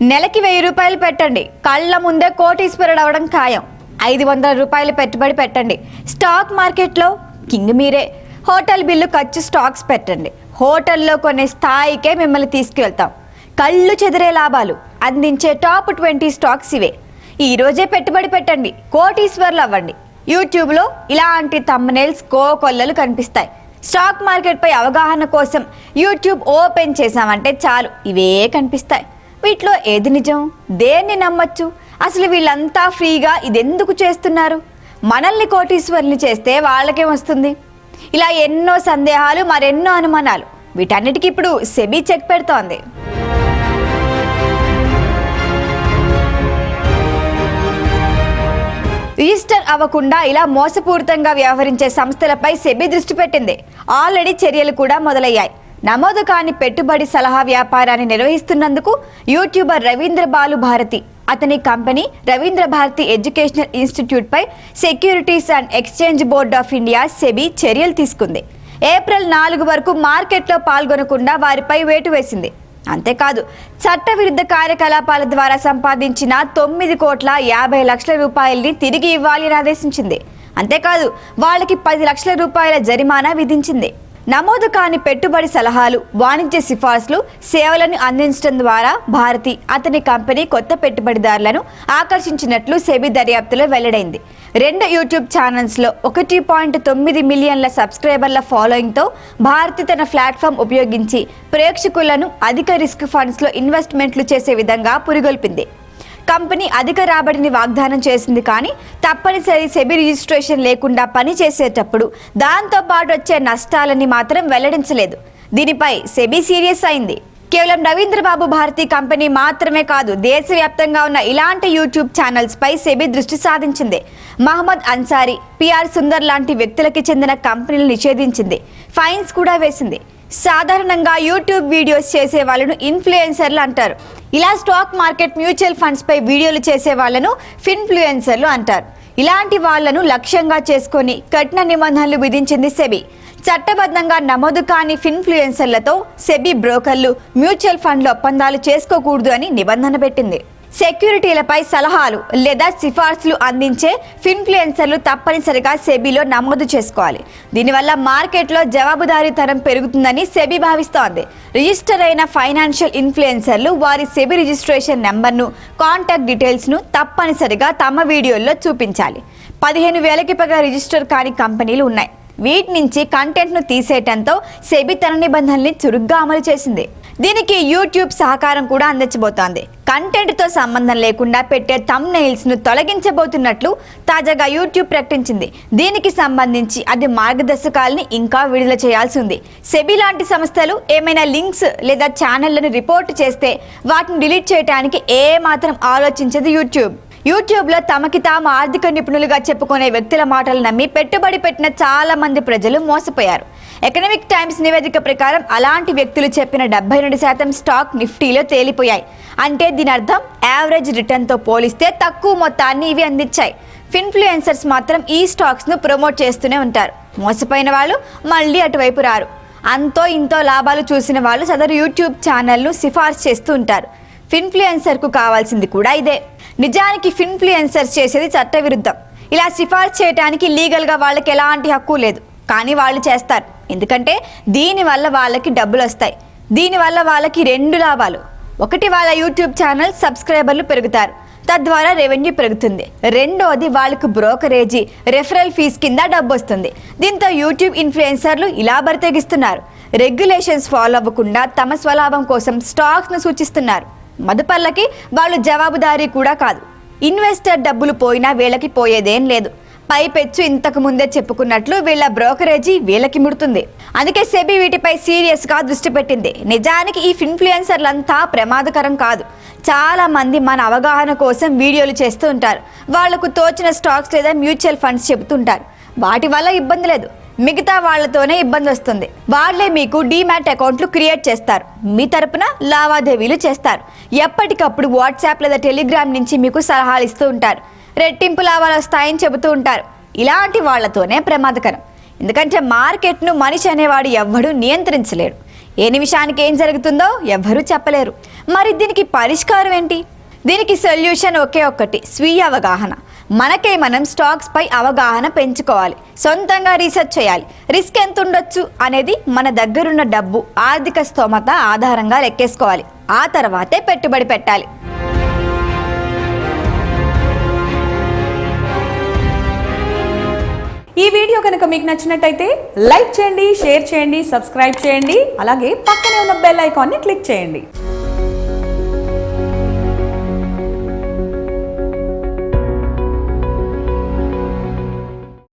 నెలకి వెయ్యి రూపాయలు పెట్టండి. కళ్ళ ముందే కోటీశ్వరుడు అవడం ఖాయం. ఐదు వందల రూపాయలు పెట్టుబడి పెట్టండి. స్టాక్ మార్కెట్లో కింగ్ మీరే. హోటల్ బిల్లు ఖర్చు స్టాక్స్ పెట్టండి. హోటల్లో కొనే స్థాయికే మిమ్మల్ని తీసుకువెళ్తాం కళ్ళు చెదిరే లాభాలు. అందించే టాప్ ట్వంటీ స్టాక్స్ ఇవే. ఈరోజే పెట్టుబడి పెట్టండి. కోటీశ్వర్లు అవ్వండి యూట్యూబ్లో ఇలాంటి తమ్మనేల్స్ కోకొల్లలు కనిపిస్తాయి. స్టాక్ మార్కెట్పై అవగాహన కోసం యూట్యూబ్ ఓపెన్ చేసామంటే చాలు. ఇవే కనిపిస్తాయి. వీటిలో ఏది నిజం? దేన్ని నమ్మచ్చు? అసలు వీళ్ళంతా ఫ్రీగా ఇదెందుకు చేస్తున్నారు? మనల్ని కోటీశ్వరుని చేస్తే వాళ్ళకేం వస్తుంది? ఇలా ఎన్నో సందేహాలు మరెన్నో అనుమానాలు. వీటన్నిటికీ ఇప్పుడు సెబీ చెక్ పెడుతోంది. రిజిస్టర్ అవ్వకుండా ఇలా మోసపూరితంగా వ్యవహరించే సంస్థలపై సెబీ దృష్టి పెట్టింది. ఆల్రెడీ చర్యలు కూడా మొదలయ్యాయి. నమోదు కాని పెట్టుబడి సలహా వ్యాపారాన్ని నిర్వహిస్తున్నందుకు యూట్యూబర్ రవీంద్ర బాలు భారతి అతని company Ravindra Bharati educational institute pi securities and exchange board of India SEBI చర్యలు తీసుకుంది. ఏప్రిల్ నాలుగు వరకు మార్కెట్లో పాల్గొనకుండా వారిపై వేటు వేసింది. అంతేకాదు చట్టవిరుద్ధ కార్యకలాపాల ద్వారా సంపాదించిన తొమ్మిది కోట్ల యాభై లక్షల రూపాయల్ని తిరిగి ఇవ్వాలని ఆదేశించింది. అంతేకాదు వాళ్ళకి పది లక్షల రూపాయల జరిమానా విధించింది. నమోదు కాని పెట్టుబడి సలహాలు వాణిజ్య సిఫార్సులు సేవలను అందించడం ద్వారా భారతి అతని కంపెనీ కొత్త పెట్టుబడిదారులను ఆకర్షించినట్లు సెబీ దర్యాప్తులో వెల్లడైంది. రెండు యూట్యూబ్ ఛానల్స్లో ఒకటి పాయింట్ తొమ్మిది మిలియన్ల సబ్స్క్రైబర్ల ఫాలోయింగ్తో భారతి తన ప్లాట్ఫామ్ ఉపయోగించి ప్రేక్షకులను అధిక రిస్క్ ఫండ్స్లో ఇన్వెస్ట్మెంట్లు చేసే విధంగా పురిగొల్పింది. కంపెనీ అధిక రాబడిని వాగ్దానం చేసింది కానీ తప్పనిసరి సెబీ రిజిస్ట్రేషన్ లేకుండా పని చేసేటప్పుడు దాంతో పాటు వచ్చే నష్టాలని మాత్రం వెల్లడించలేదు. దీనిపై సెబీ సీరియస్ అయింది. కేవలం రవీంద్రబాబు భారతి కంపెనీ మాత్రమే కాదు దేశవ్యాప్తంగా ఉన్న ఇలాంటి యూట్యూబ్ ఛానల్స్పై సెబీ దృష్టి సాధించింది. మహమ్మద్ అన్సారీ పిఆర్ సుందర్ లాంటి వ్యక్తులకి చెందిన కంపెనీలు నిషేధించింది. ఫైన్స్ కూడా వేసింది. సాధారణంగా యూట్యూబ్ వీడియోస్ చేసే వాళ్ళను ఇన్ఫ్లుయెన్సర్లు అంటారు. ఇలా స్టాక్ మార్కెట్ మ్యూచువల్ ఫండ్స్ పై వీడియోలు చేసే వాళ్ళను ఫిన్ఫ్లుయెన్సర్లు అంటారు. ఇలాంటి వాళ్ళను లక్ష్యంగా చేసుకొని కఠిన నిబంధనలు విధించింది సెబీ. చట్టబద్ధంగా నమోదు కాని ఫిన్ఫ్లుయెన్సర్లతో సెబీ బ్రోకర్లు మ్యూచువల్ ఫండ్ల ఒప్పందాలు చేసుకోకూడదు అని నిబంధన పెట్టింది. సెక్యూరిటీలపై సలహాలు లేదా సిఫార్సులు అందించే ఫిన్ఫ్లుయెన్సర్లు తప్పనిసరిగా సెబీలో నమోదు చేసుకోవాలి. దీనివల్ల మార్కెట్లో జవాబుదారీతనం పెరుగుతుందని సెబీ భావిస్తోంది. రిజిస్టర్ అయిన ఫైనాన్షియల్ ఇన్ఫ్లుయెన్సర్లు వారి సెబీ రిజిస్ట్రేషన్ నెంబర్ను కాంటాక్ట్ డీటెయిల్స్ను తప్పనిసరిగా తమ వీడియోల్లో చూపించాలి. పదిహేను వేలకి పైగా రిజిస్టర్ కాని కంపెనీలు ఉన్నాయి. వీటి నుంచి కంటెంట్ను తీసేయటంతో సెబి తన నిబంధనల్ని చురుగ్గా అమలు చేసింది. దీనికి యూట్యూబ్ సహకారం కూడా అందించబోతోంది. కంటెంట్తో సంబంధం లేకుండా పెట్టే తమ్ నెయిల్స్ను తొలగించబోతున్నట్లు తాజాగా యూట్యూబ్ ప్రకటించింది. దీనికి సంబంధించి అది మార్గదర్శకాల్ని ఇంకా విడుదల చేయాల్సి ఉంది. సెబీ లాంటి సంస్థలు ఏమైనా లింక్స్ లేదా ఛానళ్ళను రిపోర్ట్ చేస్తే వాటిని డిలీట్ చేయడానికి ఏ మాత్రం ఆలోచించదు యూట్యూబ్. యూట్యూబ్లో తమకి తాము ఆర్థిక నిపుణులుగా చెప్పుకునే వ్యక్తుల మాటలు నమ్మి పెట్టుబడి పెట్టిన చాలా మంది ప్రజలు మోసపోయారు. ఎకనామిక్ టైమ్స్ నివేదిక ప్రకారం అలాంటి వ్యక్తులు చెప్పిన డెబ్బై రెండు శాతం స్టాక్ నిఫ్టీలో తేలిపోయాయి. అంటే దీని అర్థం యావరేజ్ రిటర్న్తో పోలిస్తే తక్కువ మొత్తాన్ని ఇవి అందించాయి. ఫిన్ఫ్లుయెన్సర్స్ మాత్రం ఈ స్టాక్స్ను ప్రమోట్ చేస్తూనే ఉంటారు. మోసపోయిన వాళ్ళు మళ్ళీ అటువైపు రారు. అంతో ఇంతో లాభాలు చూసిన వాళ్ళు సదరు యూట్యూబ్ ఛానల్ను సిఫార్సు చేస్తూ ఉంటారు. ఫిన్ఫ్లుయెన్సర్కు కావాల్సింది కూడా ఇదే. నిజానికి ఫిన్ఫ్లుయెన్సర్స్ చేసేది చట్టవిరుద్ధం. ఇలా సిఫార్సు చేయడానికి లీగల్గా వాళ్ళకి ఎలాంటి హక్కు లేదు. కానీ వాళ్ళు చేస్తారు. ఎందుకంటే దీనివల్ల వాళ్ళకి డబ్బులు వస్తాయి. దీనివల్ల వాళ్ళకి రెండు లాభాలు. ఒకటి వాళ్ళ యూట్యూబ్ ఛానల్ సబ్స్క్రైబర్లు పెరుగుతారు. తద్వారా రెవెన్యూ పెరుగుతుంది. రెండోది వాళ్ళకు బ్రోకరేజీ రెఫరల్ ఫీజ్ కింద డబ్బు వస్తుంది దీంతో యూట్యూబ్ ఇన్ఫ్లుయెన్సర్లు ఇలా బరితెగిస్తున్నారు. రెగ్యులేషన్స్ ఫాలో అవ్వకుండా తమ స్వలాభం కోసం స్టాక్స్ను సూచిస్తున్నారు. మదుపర్లకి వాళ్ళు జవాబుదారీ కూడా కాదు. ఇన్వెస్టర్ డబ్బులు పోయినా వీళ్ళకి పోయేదేం లేదు. పైపెచ్చు ఇంతకు ముందే చెప్పుకున్నట్లు వీళ్ళ బ్రోకరేజీ వీళ్ళకి ముడుతుంది. అందుకే సెబీ వీటిపై సీరియస్గా దృష్టి పెట్టింది. నిజానికి ఈ ఇన్ఫ్లుయెన్సర్లంతా ప్రమాదకరం కాదు. చాలా మంది మన అవగాహన కోసం వీడియోలు చేస్తూ ఉంటారు. వాళ్ళకు తోచిన స్టాక్స్ లేదా మ్యూచువల్ ఫండ్స్ చెబుతుంటారు. వాటి వల్ల ఇబ్బంది లేదు. మిగతా వాళ్ళతోనే ఇబ్బంది వస్తుంది. వాళ్ళే మీకు డీమ్యాట్ అకౌంట్లు క్రియేట్ చేస్తారు. మీ తరపున లావాదేవీలు చేస్తారు. ఎప్పటికప్పుడు వాట్సాప్ లేదా టెలిగ్రామ్ నుంచి మీకు సలహాలు ఇస్తూ ఉంటారు. రెట్టింపు లాభాలు వస్తాయని చెబుతూ ఉంటారు. ఇలాంటి వాళ్ళతోనే ప్రమాదకరం. ఎందుకంటే మార్కెట్ను మనిషి అనేవాడు ఎవ్వడూ నియంత్రించలేడు. ఏ నిమిషానికి ఏం జరుగుతుందో ఎవ్వరూ చెప్పలేరు. మరి దీనికి పరిష్కారం ఏంటి? దీనికి సొల్యూషన్ ఒకే ఒక్కటి స్వీయ అవగాహన. మనకే మనం స్టాక్స్ పై అవగాహన పెంచుకోవాలి. సొంతంగా రీసెర్చ్ చేయాలి. రిస్క్ ఎంత ఉండొచ్చు అనేది మన దగ్గరున్న డబ్బు ఆర్థిక స్తోమత ఆధారంగా లెక్కేసుకోవాలి. ఆ తర్వాతే పెట్టుబడి పెట్టాలి. ఈ వీడియో కనుక మీకు నచ్చినట్టయితే లైక్ చేయండి షేర్ చేయండి సబ్స్క్రైబ్ చేయండి. అలాగే పక్కనే ఉన్న బెల్ ఐకాన్ని క్లిక్ చేయండి.